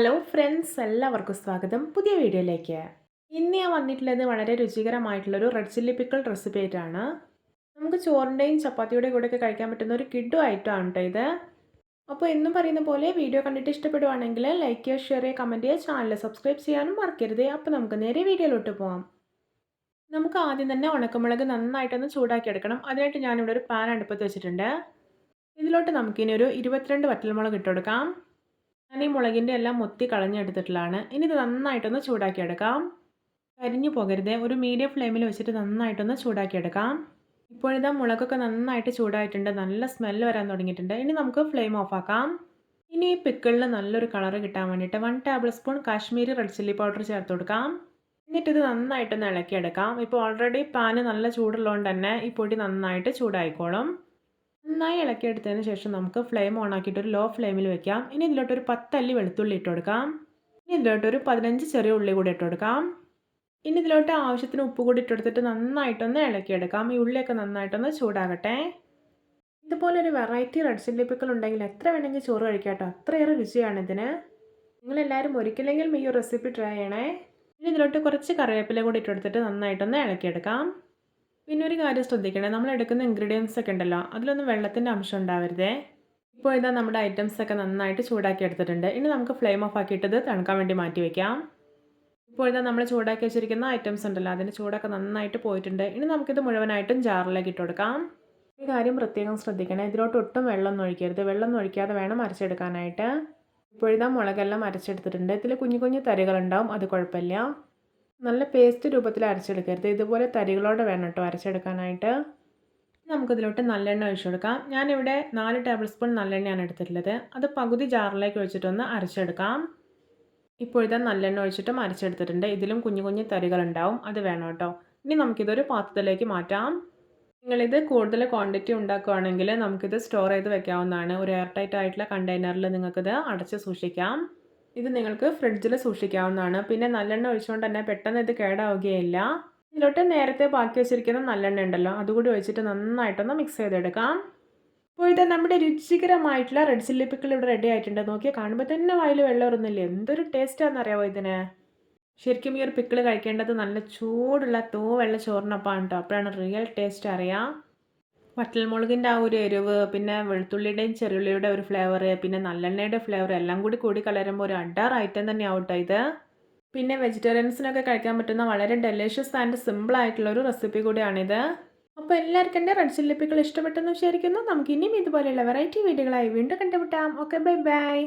Hello friends എല്ലാവർക്കും സ്വാഗതം. പുതിയ വീഡിയോയിലേക്ക്. ഇന്ന് ഞാൻ വന്നിട്ടുള്ളത് വളരെ രുചികരമായിട്ടുള്ളൊരു റെഡ് ചില്ലി പിക്കിൾ റെസിപ്പി ആയിട്ടാണ്. നമുക്ക് ചോറിന്റെയും ചപ്പാത്തിയുടെയും കൂടെയൊക്കെ കഴിക്കാൻ പറ്റുന്ന ഒരു കിഡു ആണ് കേട്ടോ ഇത്. അപ്പോൾ എന്നും പറയുന്ന പോലെ വീഡിയോ കണ്ടിട്ട് ഇഷ്ടപ്പെടുവാണെങ്കിൽ ലൈക്ക് ചെയ്യുക ഷെയർ ചെയ്യുക കമന്റ് ചെയ്യുക ചാനൽ സബ്സ്ക്രൈബ് ചെയ്യാനും മറക്കരുത്. അപ്പോൾ നമുക്ക് നേരെ വീഡിയോയിലോട്ട് പോകാം നമുക്ക് ആദ്യം തന്നെ ഉണക്കമുളക് നന്നായിട്ടൊന്ന് ചൂടാക്കി എടുക്കണം അതിനായിട്ട് ഞാനിവിടെ ഒരു പാൻ അടുപ്പത്ത് വെച്ചിട്ടുണ്ട്. ഇതിലോട്ട് നമുക്കിനി ഒരു ഇരുപത്തിരണ്ട് വറ്റൽമുളക് ഇട്ട് കൊടുക്കാം. ഞാൻ ഈ മുളകിന്റെ എല്ലാം മുത്തി കളഞ്ഞെടുത്തിട്ടുള്ളതാണ്. ഇനി ഇത് നന്നായിട്ടൊന്ന് ചൂടാക്കിയെടുക്കാം. കരിഞ്ഞു പോകരുത്. ഒരു മീഡിയം ഫ്ലെയിമിൽ വെച്ചിട്ട് നന്നായിട്ടൊന്ന് ചൂടാക്കിയെടുക്കാം. ഇപ്പോഴിതാ മുളകൊക്കെ നന്നായിട്ട് ചൂടായിട്ടുണ്ട്. നല്ല സ്മെല്ല് വരാൻ തുടങ്ങിയിട്ടുണ്ട്. ഇനി നമുക്ക് ഫ്ലെയിം ഓഫ് ആക്കാം. ഇനി ഈ പിക്കിളിന് നല്ലൊരു കളർ കിട്ടാൻ വേണ്ടിയിട്ട് one tablespoon Kashmiri red chilli powder ചേർത്ത് കൊടുക്കാം. എന്നിട്ട് ഇത് നന്നായിട്ടൊന്ന് ഇളക്കിയെടുക്കാം. ഇപ്പോൾ ഓൾറെഡി പാന് നല്ല ചൂടുള്ളതുകൊണ്ട് തന്നെ ഈ പൊടി നന്നായിട്ട് ചൂടായിക്കോളും. നന്നായി ഇളക്കിയെടുത്തതിന് ശേഷം നമുക്ക് ഫ്ലെയിം ഓൺ ആക്കിയിട്ട് ഒരു ലോ ഫ്ലെയിമിൽ വെക്കാം. ഇനി ഇതിലോട്ട് ഒരു പത്തല്ലി വെളുത്തുള്ളി ഇട്ട് കൊടുക്കാം. ഇനി ഇതിലോട്ട് ഒരു പതിനഞ്ച് ചെറിയ ഉള്ളി കൂടി ഇട്ട് കൊടുക്കാം. ഇനി ഇതിലോട്ട് ആവശ്യത്തിന് ഉപ്പ് കൂടി ഇട്ടെടുത്തിട്ട് നന്നായിട്ടൊന്ന് ഇളക്കിയെടുക്കാം. ഈ ഉള്ളിയൊക്കെ നന്നായിട്ടൊന്ന് ചൂടാകട്ടെ. ഇതുപോലെ ഒരു വെറൈറ്റി റെഡ് ചില്ലി പിക്കൽ ഉണ്ടെങ്കിൽ എത്ര വേണമെങ്കിൽ ചോറ് കഴിക്കാട്ടോ കേട്ടോ. അത്രയേറെ രുചിയാണ് ഇതിന്. നിങ്ങളെല്ലാവരും ഒരിക്കലെങ്കിലും ഈ റെസിപ്പി ട്രൈ ചെയ്യണേ. ഇനി ഇതിലോട്ട് കുറച്ച് കറിവേപ്പില കൂടി ഇട്ടെടുത്തിട്ട് നന്നായിട്ടൊന്ന് ഇളക്കിയെടുക്കാം. പിന്നെ ഒരു കാര്യം ശ്രദ്ധിക്കണേ. നമ്മൾ എടുക്കുന്ന ഇൻഗ്രീഡിയൻസ് ഒക്കെ ഉണ്ടല്ലോ അതിലൊന്നും വെള്ളത്തിന്റെ അംശം ഉണ്ടാവരുതേ. ഇപ്പോൾ ഇതാ നമ്മുടെ ഐറ്റംസ് ഒക്കെ നന്നായിട്ട് ചൂടാക്കി എടുത്തിട്ടുണ്ട്. ഇനി നമുക്ക് ഫ്ലെയിം ഓഫ് ആക്കിയിട്ടത് തണുക്കാൻ വേണ്ടി മാറ്റി വെക്കാം. ഇപ്പോൾ ഇതാ നമ്മൾ ചൂടാക്കി വെച്ചിരിക്കുന്ന ഐറ്റംസ് ഉണ്ടല്ലോ അതിന്റെ ചൂടൊക്കെ നന്നായിട്ട് പോയിട്ടുണ്ട്. ഇനി നമുക്കിത് മുഴുവനായിട്ടും ജാറിലേക്ക് ഇട്ട് കൊടുക്കാം. ഈ കാര്യം പ്രത്യേകം ശ്രദ്ധിക്കണേ. ഇതിലോട്ട് ഒട്ടും വെള്ളം ഒഴിക്കരുത്. വെള്ളം ഒഴിക്കാതെ വേണം അരച്ചെടുക്കാനായിട്ട്. ഇപ്പോഴിതാ മുളകെല്ലാം അരച്ചെടുത്തിട്ടുണ്ട്. ഇതിൽ കുഞ്ഞു കുഞ്ഞു തരികളുണ്ടാവും അത് കുഴപ്പമില്ല. നല്ല പേസ്റ്റ് രൂപത്തിൽ അരച്ചെടുക്കരുത്. ഇതുപോലെ തരികളോടെ വേണം കേട്ടോ അരച്ചെടുക്കാനായിട്ട്. നമുക്കിതിലോട്ട് നല്ലെണ്ണ ഒഴിച്ചു കൊടുക്കാം ഞാനിവിടെ നാല് ടേബിൾ സ്പൂൺ നല്ലെണ്ണയാണ് എടുത്തിട്ടുള്ളത്. അത് പകുതി ജാറിലേക്ക് ഒഴിച്ചിട്ടൊന്ന് അരച്ചെടുക്കാം. ഇപ്പോഴത്തെ നല്ലെണ്ണ ഒഴിച്ചിട്ടും അരച്ചെടുത്തിട്ടുണ്ട്. ഇതിലും കുഞ്ഞു കുഞ്ഞു തരികളുണ്ടാവും. അത് വേണം കേട്ടോ ഇനി നമുക്കിതൊരു പാത്രത്തിലേക്ക് മാറ്റാം. നിങ്ങളിത് കൂടുതൽ ക്വാണ്ടിറ്റി ഉണ്ടാക്കുകയാണെങ്കിൽ നമുക്കിത് സ്റ്റോർ ചെയ്ത് വെക്കാവുന്നതാണ്. ഒരു എയർ ടൈറ്റ് ആയിട്ടുള്ള കണ്ടെയ്നറിൽ നിങ്ങൾക്കിത് അടച്ച് സൂക്ഷിക്കാം. ഇത് നിങ്ങൾക്ക് ഫ്രിഡ്ജിൽ സൂക്ഷിക്കാവുന്നതാണ്. പിന്നെ നല്ലെണ്ണ ഒഴിച്ചുകൊണ്ട് തന്നെ പെട്ടെന്ന് ഇത് കേടാവുകയില്ല. ഇതിലോട്ട് നേരത്തെ ബാക്കി വെച്ചിരിക്കുന്ന നല്ലെണ്ണ ഉണ്ടല്ലോ അതുകൂടി ഒഴിച്ചിട്ട് നന്നായിട്ടൊന്ന് മിക്സ് ചെയ്തെടുക്കാം. അപ്പോൾ ഇത് നമ്മുടെ രുചികരമായിട്ടുള്ള റെഡ് ചില്ലി പിക്കിൾ ഇവിടെ റെഡി ആയിട്ടുണ്ട്. നോക്കിയാൽ കാണുമ്പോൾ തന്നെ വായിൽ വെള്ളം ഇറുന്നില്ലേ എന്തൊരു ടേസ്റ്റാണെന്ന് അറിയാമോ ഇതിന്? ശരിക്കും ഈ ഒരു പിക്കിൾ കഴിക്കേണ്ടത് നല്ല ചൂടുള്ള തോ വെള്ള കേട്ടോ അപ്പോഴാണ് റിയൽ ടേസ്റ്റ് അറിയാം. വട്ടൽമുളകിന്റെ ആ ഒരു എരിവ് പിന്നെ വെളുത്തുള്ളിയുടെയും ചെറുള്ളിയുടെ ഒരു ഫ്ലേവർ പിന്നെ നല്ലെണ്ണയുടെ ഫ്ലേവർ എല്ലാം കൂടി കൂടി കലരുമ്പോൾ ഒരു അഡാർ ഐറ്റം തന്നെ ആവട്ടെ ഇത്. പിന്നെ വെജിറ്റേറിയൻസിനൊക്കെ കഴിക്കാൻ പറ്റുന്ന വളരെ ഡെലിഷ്യസ് ആൻഡ് സിമ്പിൾ ആയിട്ടുള്ള ഒരു റെസിപ്പി കൂടിയാണിത്. അപ്പോൾ എല്ലാവർക്കും എന്റെ റെഡ് ചില്ലിപ്പികൾ ഇഷ്ടപ്പെട്ടെന്ന് വിചാരിക്കുന്നു. നമുക്ക് ഇനിയും ഇതുപോലെയുള്ള വെറൈറ്റി വീഡിയോകളായി വീണ്ടും കണ്ടുമുട്ടാം. Okay bye bye